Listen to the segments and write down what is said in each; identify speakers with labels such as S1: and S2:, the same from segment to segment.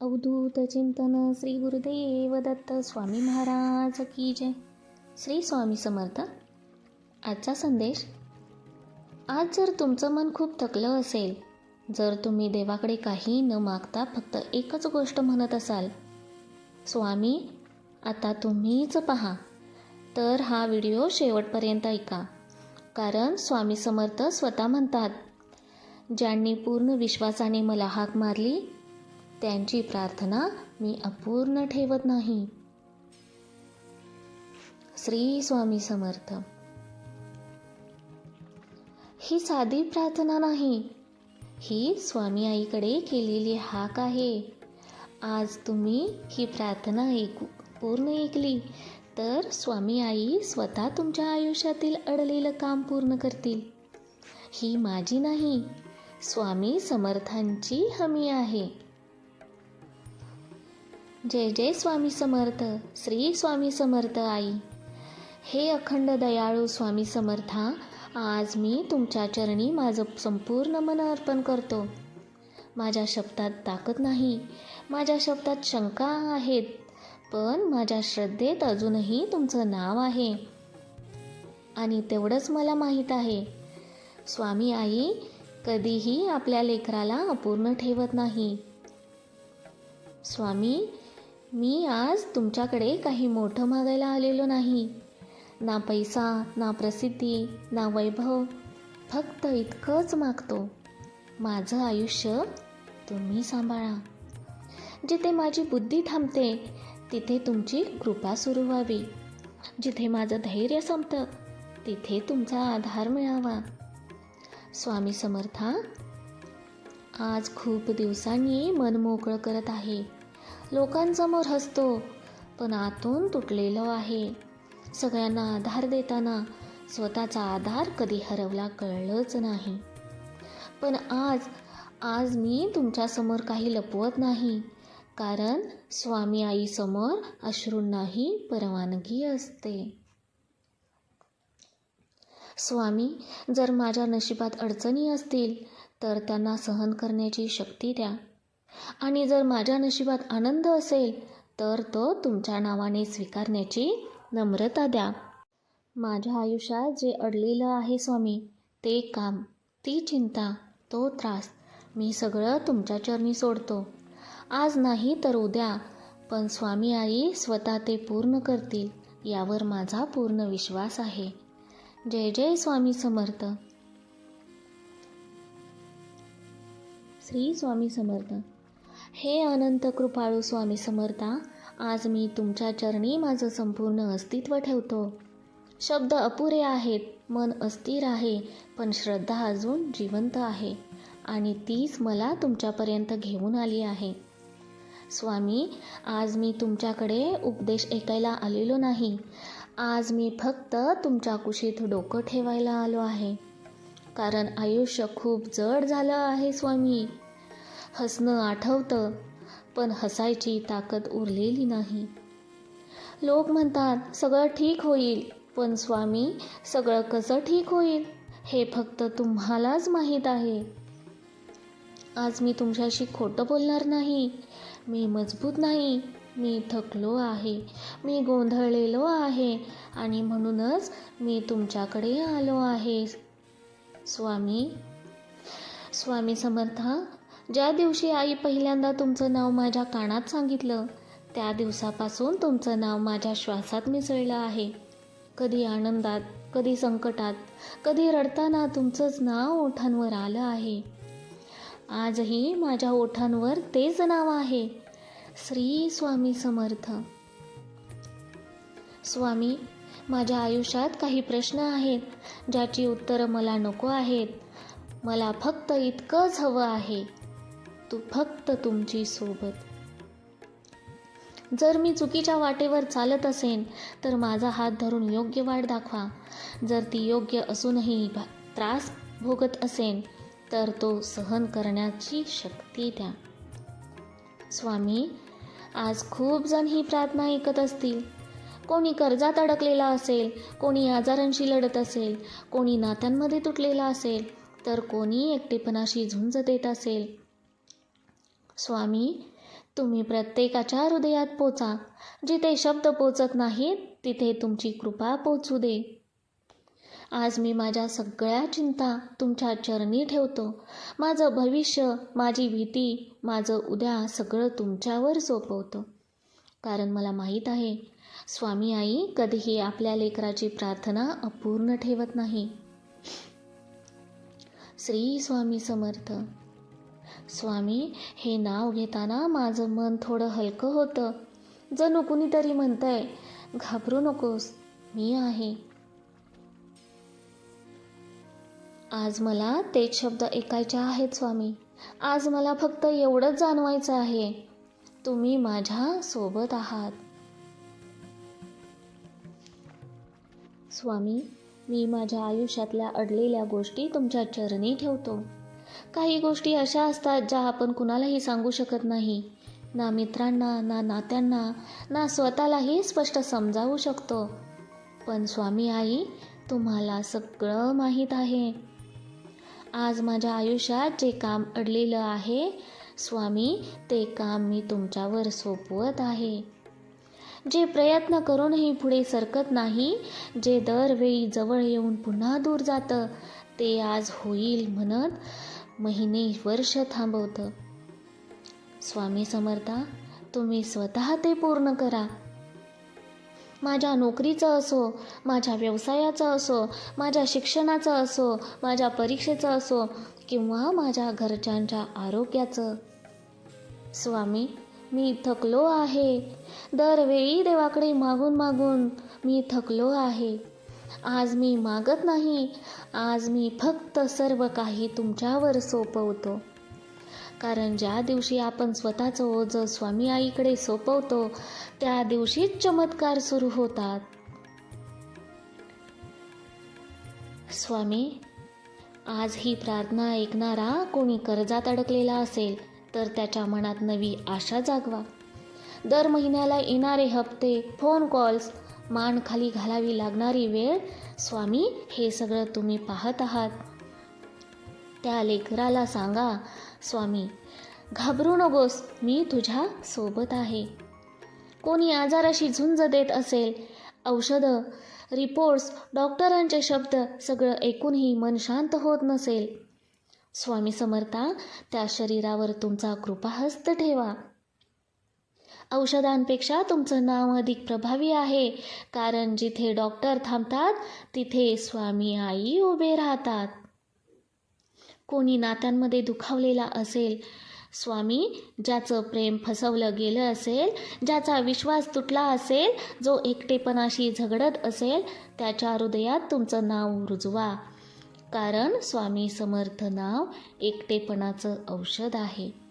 S1: अवधूत चिंतन श्री गुरुदेव दत्त स्वामी महाराज की जय. श्री स्वामी समर्थ. आजचा संदेश. आज जर तुमचं मन खूप थकलं असेल जर तुम्ही देवाकडे काही न मागता फक्त एकच गोष्ट म्हणत असाल स्वामी आता तुम्हीच पहा तर हा व्हिडिओ शेवटपर्यंत ऐका कारण स्वामी समर्थ स्वतः म्हणतात ज्यांनी पूर्ण विश्वासाने मला हाक मारली त्यांची प्रार्थना मी अपूर्ण ठेवत नाही. श्री स्वामी समर्थ. ही साधी प्रार्थना नाही. ही स्वामी आईकडे केलेली हाक आहे. आज तुम्ही ही प्रार्थना ऐकू पूर्ण ऐकली तर स्वामी आई स्वतः तुमच्या आयुष्यातील अडलेलं काम पूर्ण करतील. ही माझी नाही स्वामी समर्थांची हमी आहे. जय जय स्वामी समर्थ श्री स्वामी समर्थ आई. हे अखंड दयाळू स्वामी समर्था आज मी तुमच्या चरणी माझं संपूर्ण मन अर्पण करतो. माझ्या शब्दात ताकद नाही माझ्या शब्दात शंका आहेत पण माझ्या श्रद्धेत अजूनही तुमचं नाव आहे. आणि तेवढंच मला माहीत आहे. स्वामी आई कधीही आपल्या लेकराला अपूर्ण ठेवत नाही. स्वामी मी आज तुमच्याकडे काही मोठं मागायला आलेलो नाही. ना पैसा ना प्रसिद्धी ना वैभव फक्त इतकंच मागतो. माझं आयुष्य तुम्ही सांभाळा. जिथे माझी बुद्धी थांबते तिथे तुमची कृपा सुरू व्हावी. जिथे माझं धैर्य संपतं तिथे तुमचा आधार मिळावा. स्वामी समर्था आज खूप दिवसांनी मन मोकळं करत आहे. लोकांसमोर हसतो पण आतून तुटलेलो आहे. सगळ्यांना आधार देताना स्वतःचा आधार कधी हरवला कळलंच नाही. पण आज आज मी तुमच्यासमोर काही लपवत नाही कारण स्वामी आईसमोर अश्रूंनाही परवानगी असते. स्वामी जर माझ्या नशिबात अडचणी असतील तर त्यांना सहन करण्याची शक्ती द्या. आणि जर माझ्या नशिबात आनंद असेल तर तो तुमच्या नावाने स्वीकारण्याची नम्रता द्या. माझ्या आयुष्यात जे अडलेलं आहे स्वामी ते काम ती चिंता तो त्रास मी सगळं तुमच्या चरणी सोडतो. आज नाही तर उद्या पण स्वामी आई स्वतः ते पूर्ण करतील यावर माझा पूर्ण विश्वास आहे. जय जय स्वामी समर्थ. श्री स्वामी समर्थ. हे अनंत कृपाळू स्वामी समर्था आज मी तुमच्या चरणी माझं संपूर्ण अस्तित्व ठेवतो. शब्द अपुरे आहेत मन अस्थिर आहे पण श्रद्धा अजून जिवंत आहे आणि तीच मला तुमच्यापर्यंत घेऊन आली आहे. स्वामी आज मी तुमच्याकडे उपदेश ऐकायला आलेलो नाही. आज मी फक्त तुमच्या कुशीत डोकं ठेवायला आलो आहे. कारण आयुष्य खूप जड झालं आहे स्वामी. हसणं आठवतं पण हसायची ताकद उरलेली नाही. लोक म्हणतात सगळं ठीक होईल पण स्वामी सगळं कसं ठीक होईल हे फक्त तुम्हालाच माहीत आहे. आज मी तुमच्याशी खोटं बोलणार नाही मी मजबूत नाही मी थकलो आहे मी गोंधळलेलो आहे आणि म्हणूनच मी तुमच्याकडे आलो आहे. स्वामी स्वामी समर्था ज्या दिवशी आई पहिल्यांदा तुमचं नाव माझ्या कानात सांगितलं त्या दिवसापासून तुमचं नाव माझ्या श्वासात मिसळलं आहे. कधी आनंदात कधी संकटात कधी रडताना तुमचंच नाव ओठांवर आलं आहे. आजही माझ्या ओठांवर तेच नाव आहे. श्री स्वामी समर्थ. स्वामी माझ्या आयुष्यात काही प्रश्न आहेत ज्याची उत्तरं मला नको आहेत. मला फक्त इतकंच हवं आहे. तू फक्त तुमची सोबत. जर मी चुकीच्या वाटेवर चालत असेन तर माझा हात धरून योग्य वाट दाखवा. जर ती योग्य असूनही भा त्रास भोगत असेन तर तो सहन करण्याची शक्ती द्या. स्वामी आज खूप जण ही प्रार्थना ऐकत असतील. कोणी कर्जात अडकलेला असेल कोणी आजारांशी लढत असेल कोणी नात्यांमध्ये तुटलेला असेल तर कोणी एकटेपणाशी झुंज देत असेल. स्वामी तुम्ही प्रत्येकाच्या हृदयात पोचा. जिथे शब्द पोचत नाहीत तिथे तुमची कृपा पोचू दे. आज मी माझ्या सगळ्या चिंता तुमच्या चरणी ठेवतो. माझं भविष्य माझी भीती माझं उद्या सगळं तुमच्यावर सोपवतो. कारण मला माहीत आहे स्वामी आई कधीही आपल्या लेकराची प्रार्थना अपूर्ण ठेवत नाही. श्री स्वामी समर्थ. स्वामी हे नाव घेताना माझं मन थोडं हलकं होतं. जणू कुणीतरी म्हणतंय घाबरू नकोस मी आहे. आज मला तेच शब्द ऐकायचे आहेत स्वामी. आज मला फक्त एवढंच जाणवायचं आहे. तुम्ही माझ्या सोबत आहात. स्वामी मी माझ्या आयुष्यातल्या अडलेल्या गोष्टी तुमच्या चरणी ठेवतो. काही गोष्टी अशा असतात ज्या आपण कुणालाही सांगू शकत नाही. ना मित्रांना ना नात्यांना ना स्वतःलाही स्पष्ट समजावू शकतो. पण स्वामी आई तुम्हाला सगळं माहीत आहे. आज माझ्या आयुष्यात जे काम अडलेलं आहे स्वामी ते काम मी तुमच्यावर सोपवत आहे. जे प्रयत्न करूनही पुढे सरकत नाही जे दरवेळी जवळ येऊन पुन्हा दूर जातं ते आज होईल म्हणत महिने वर्ष थांबवतं. स्वामी समर्था तुम्ही स्वतः ते पूर्ण करा. माझ्या नोकरीचं असो माझ्या व्यवसायाचं असो माझ्या शिक्षणाचं असो माझ्या परीक्षेचं असो किंवा माझ्या घरच्यांच्या आरोग्याचं. स्वामी मी थकलो आहे. दरवेळी देवाकडे मागून मागून मी थकलो आहे. आज मी मागत नाही. आज मी फक्त सर्व काही तुमच्यावर सोपवतो. कारण ज्या दिवशी आपण स्वतःचं ओझं स्वामी आईकडे सोपवतो त्या दिवशीच चमत्कार सुरू होतात. स्वामी आज ही प्रार्थना ऐकणारा कोणी कर्जात अडकलेला असेल तर त्याच्या मनात नवी आशा जागवा. दर महिन्याला येणारे हप्ते फोन कॉल्स मान खाली घालावी लागणारी वेळ स्वामी हे सगळं तुम्ही पाहत आहात. त्या लेकराला सांगा स्वामी घाबरू नकोस मी तुझ्या सोबत आहे. कोणी आजाराशी झुंज देत असेल औषधं रिपोर्ट्स डॉक्टरांचे शब्द सगळं ऐकूनही मन शांत होत नसेल. स्वामी समर्था त्या शरीरावर तुमचा कृपाहस्त ठेवा. औषधांपेक्षा तुमचं नाव अधिक प्रभावी आहे. कारण जिथे डॉक्टर थांबतात तिथे स्वामी आई उभे राहतात. कोणी नात्यांमध्ये दुखावलेला असेल स्वामी ज्याचं प्रेम फसवलं गेलं असेल ज्याचा विश्वास तुटला असेल जो एकटेपणाशी झगडत असेल त्याच्या हृदयात तुमचं नाव रुजवा. कारण स्वामी समर्थ नाव एकटेपणाचं औषध आहे.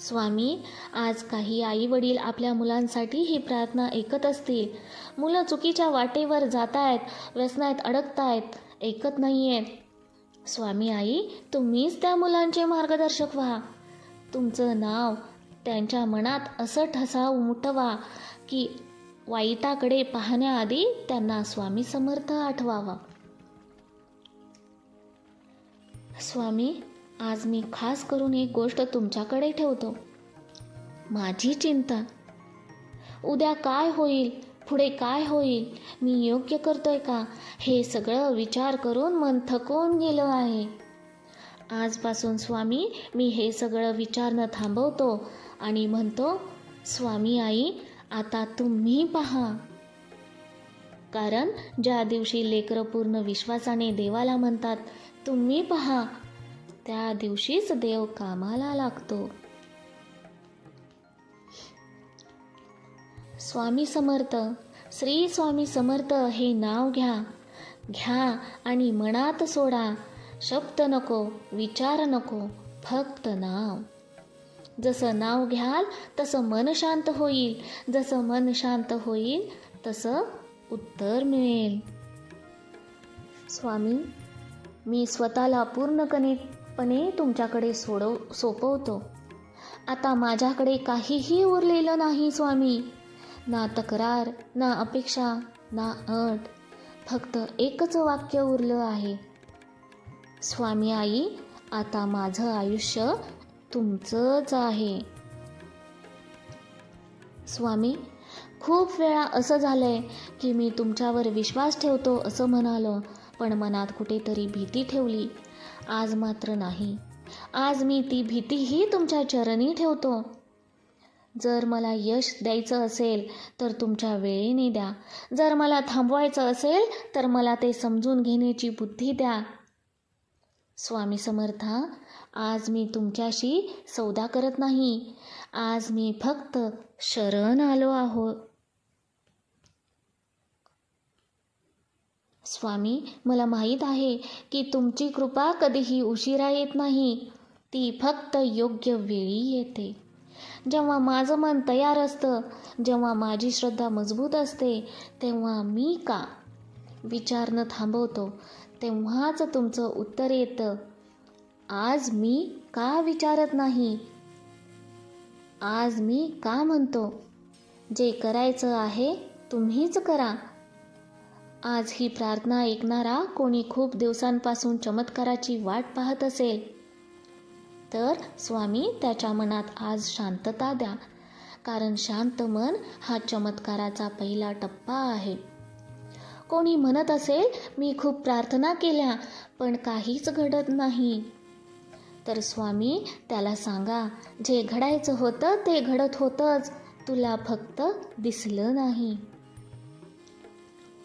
S1: स्वामी आज काही आई वडील आपल्या मुलांसाठी ही प्रार्थना ऐकत असतील. मुलं चुकीच्या वाटेवर जात आहेत व्यसनात अडकतायत ऐकत नाही आहेत स्वामी आई तुम्हीच त्या मुलांचे मार्गदर्शक व्हा. तुमचं नाव त्यांच्या मनात असं ठसा उमटवा की वाईटाकडे पाहण्याआधी त्यांना स्वामी समर्थ आठवावा. स्वामी आज मी खास करून एक गोष्ट तुमच्याकडे ठेवतो. माझी चिंता. उद्या काय होईल? पुढे काय होईल? मी योग्य करतोय का? हे सगळं विचार करून मन थकवून गेलं आहे. आजपासून स्वामी मी हे सगळं विचारणं थांबवतो आणि म्हणतो स्वामी आई आता तुम्ही पहा. कारण ज्या दिवशी लेकरं पूर्ण विश्वासाने देवाला म्हणतात तुम्ही पहा त्या दिवशीच देव कामाला लागतो. स्वामी समर्थ श्री स्वामी समर्थ हे नाव घ्या. घ्या आणि मनात सोडा. शब्द नको विचार नको फक्त नाव. जसं नाव घ्याल तसं मन शांत होईल. जसं मन शांत होईल तसं उत्तर मिळेल. स्वामी मी स्वतःला सहजपणे तुमच्याकडे सोडव सोपवतो. आता माझ्याकडे काहीही उरलेलं नाही स्वामी. ना तक्रार ना अपेक्षा ना अट. फक्त एकच वाक्य उरलं आहे. स्वामी आई आता माझं आयुष्य तुमचंच आहे. स्वामी खूप वेळा असं झालंय की मी तुमच्यावर विश्वास ठेवतो असं म्हणालो पण मनात कुठेतरी भीती ठेवली. आज मात्र नाही. आज मी ती भीतीही तुमच्या चरणी ठेवतो. जर मला यश द्यायचं असेल तर तुमच्या वेळेने द्या. जर मला थांबवायचं असेल तर मला ते समजून घेण्याची बुद्धी द्या. स्वामी समर्था आज मी तुमच्याशी सौदा करत नाही. आज मी फक्त शरण आलो आहोत. स्वामी मला माहीत आहे की तुमची कृपा कधीही उशिरा येत नाही. ती फक्त योग्य वेळी येते. जेव्हा माझं मन तयार असतं जेव्हा माझी श्रद्धा मजबूत असते तेव्हा मी का? विचारणं थांबवतो तेव्हाच तुमचं उत्तर येतं. आज मी का विचारत नाही? आज मी का म्हणतो? जे करायचं आहे तुम्हीच करा. आज ही प्रार्थना ऐकणारा कोणी खूप दिवसांपासून चमत्काराची वाट पाहत असेल तर स्वामी त्याच्या मनात आज शांतता द्या कारण शांत मन हा चमत्काराचा पहिला टप्पा आहे. कोणी म्हणत असेल मी खूप प्रार्थना केल्या पण काहीच घडत नाही. तर स्वामी त्याला सांगा जे घडायचं होतं ते घडत होतंच. तुला फक्त दिसलं नाही.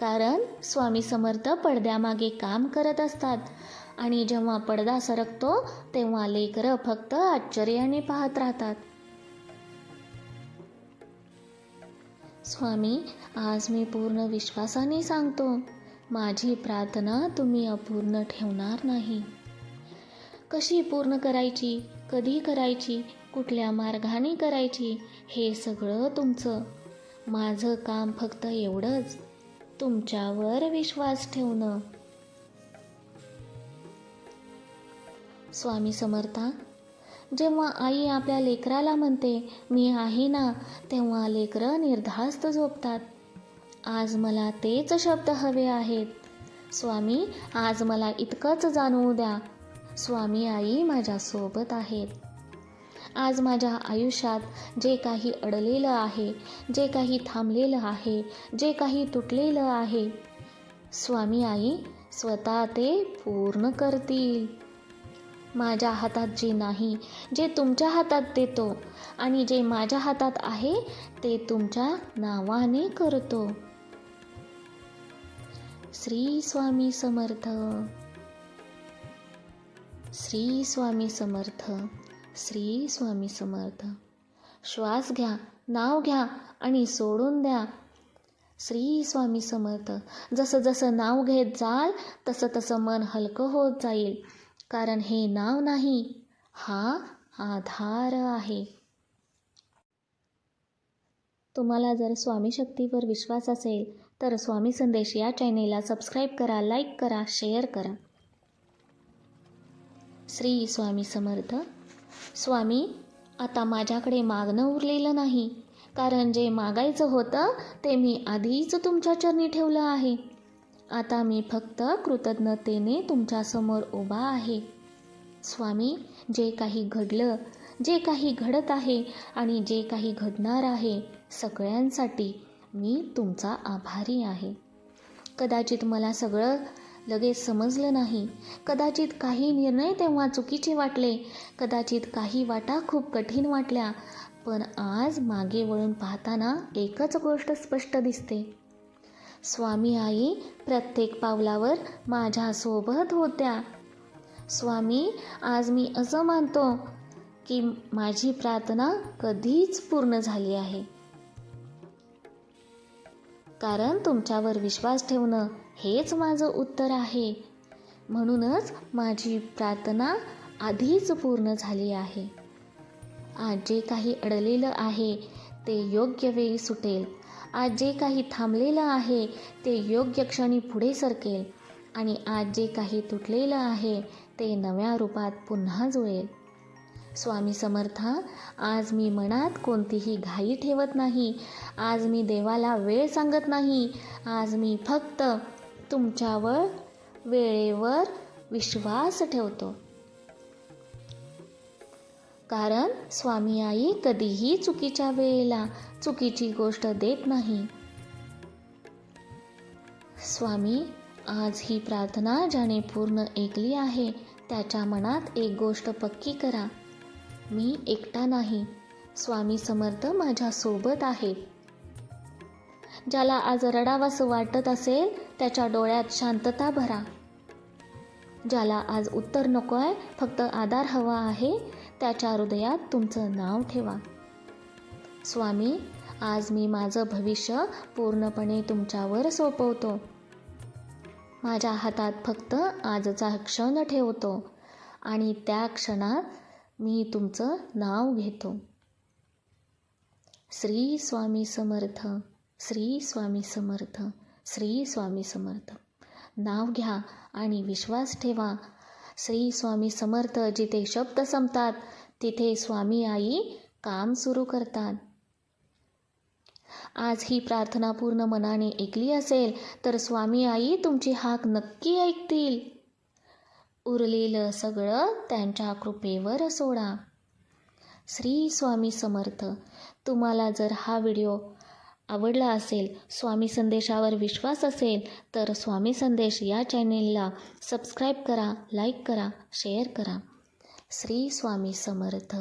S1: कारण स्वामी समर्थ पडद्यामागे काम करत असतात. आणि जेव्हा पडदा सरकतो तेव्हा लेकरं फक्त आश्चर्याने पाहत राहतात. स्वामी आज मी पूर्ण विश्वासाने सांगतो माझी प्रार्थना तुम्ही अपूर्ण ठेवणार नाही. कशी पूर्ण करायची कधी करायची कुठल्या मार्गाने करायची हे सगळं तुमचं. माझं काम फक्त एवढंच. तुमच्यावर विश्वास ठेवणं. स्वामी समर्था जेव्हा आई आपल्या लेकराला म्हणते मी आहे ना तेव्हा लेकरं निर्धास्त झोपतात. आज मला तेच शब्द हवे आहेत. स्वामी आज मला इतकंच जाणवू द्या. स्वामी आई माझ्यासोबत आहेत. आज माझ्या आयुष्यात जे काही अडलेलं आहे जे काही थांबलेलं आहे जे काही तुटलेलं आहे स्वामी आई स्वतः ते पूर्ण करतील. माझ्या हातात जे नाही जे तुमच्या हातात देतो आणि जे माझ्या हातात आहे ते तुमच्या नावाने करतो. श्री स्वामी समर्थ. श्री स्वामी समर्थ. श्री स्वामी समर्थ. श्वास घ्या नाव घ्या आणि सोडून द्या. श्री स्वामी समर्थ जसं जसं नाव घेत जाल तसं तसं मन हलकं होत जाईल. कारण हे नाव नाही हा आधार आहे. तुम्हाला जर स्वामी शक्तीवर विश्वास असेल तर स्वामी संदेश या चॅनेलला सबस्क्राईब करा लाईक करा शेअर करा. श्री स्वामी समर्थ. स्वामी आता माझ्याकडे मागणं उरलेलं नाही. कारण जे मागायचं होतं ते मी आधीच तुमच्या चरणी ठेवलं आहे. आता मी फक्त कृतज्ञतेने तुमच्यासमोर उभा आहे. स्वामी जे काही घडलं जे काही घडत आहे आणि जे काही घडणार आहे सगळ्यांसाठी मी तुमचा आभारी आहे. कदाचित मला सगळं लगेच समजलं नाही. कदाचित काही निर्णय तेव्हा चुकीचे वाटले. कदाचित काही वाटा खूप कठीण वाटल्या. पण आज मागे वळून पाहताना एकच गोष्ट स्पष्ट दिसते. स्वामी आई प्रत्येक पावलावर माझ्यासोबत होत्या. स्वामी आज मी असं मानतो की माझी प्रार्थना कधीच पूर्ण झाली आहे. कारण तुमच्यावर विश्वास ठेवणं हेच माझं उत्तर आहे. म्हणूनच माझी प्रार्थना आधीच पूर्ण झाली आहे. आज जे काही अडलेलं आहे ते योग्य वेळी सुटेल. आज जे काही थांबलेलं आहे ते योग्य क्षणी पुढे सरकेल. आणि आज जे काही तुटलेलं आहे ते नव्या रूपात पुन्हा जुळेल. स्वामी समर्था आज मी मनात कोणतीही घाई ठेवत नाही. आज मी देवाला वेळ सांगत नाही. आज मी फक्त तुमच्यावर वेळेवर विश्वास ठेवतो. कारण स्वामी आई कधीही चुकीच्या वेळेला चुकीची गोष्ट देत नाही. स्वामी आज ही प्रार्थना ज्याने पूर्ण ऐकली आहे त्याच्या मनात एक गोष्ट पक्की करा. मी एकटा नाही. स्वामी समर्थ माझ्यासोबत आहेत. ज्याला आज रडावंसं वाटत असेल त्याच्या डोळ्यात शांतता भरा. ज्याला आज उत्तर नको आहे फक्त आधार हवा आहे त्याच्या हृदयात तुमचं नाव ठेवा. स्वामी आज मी माझं भविष्य पूर्णपणे तुमच्यावर सोपवतो. माझ्या हातात फक्त आजचा क्षण ठेवतो आणि त्या क्षणात मी तुमचं नाव घेतो. श्री स्वामी समर्थ. श्री स्वामी समर्थ श्री स्वामी समर्थ. नाव घ्या आणि विश्वास ठेवा. श्री स्वामी समर्थ जिथे शब्द संपतात तिथे स्वामी आई काम सुरू करतात. आज ही प्रार्थना पूर्ण मनाने ऐकली असेल तर स्वामी आई तुमची हाक नक्की ऐकतील. उरलेलं सगळं त्यांच्या कृपेवर सोडा. श्री स्वामी समर्थ तुम्हाला जर हा व्हिडिओ आवडला असेल स्वामी संदेशावर विश्वास असेल तर स्वामी संदेश या चॅनेलला सबस्क्राईब करा लाईक करा शेअर करा. श्री स्वामी समर्थ.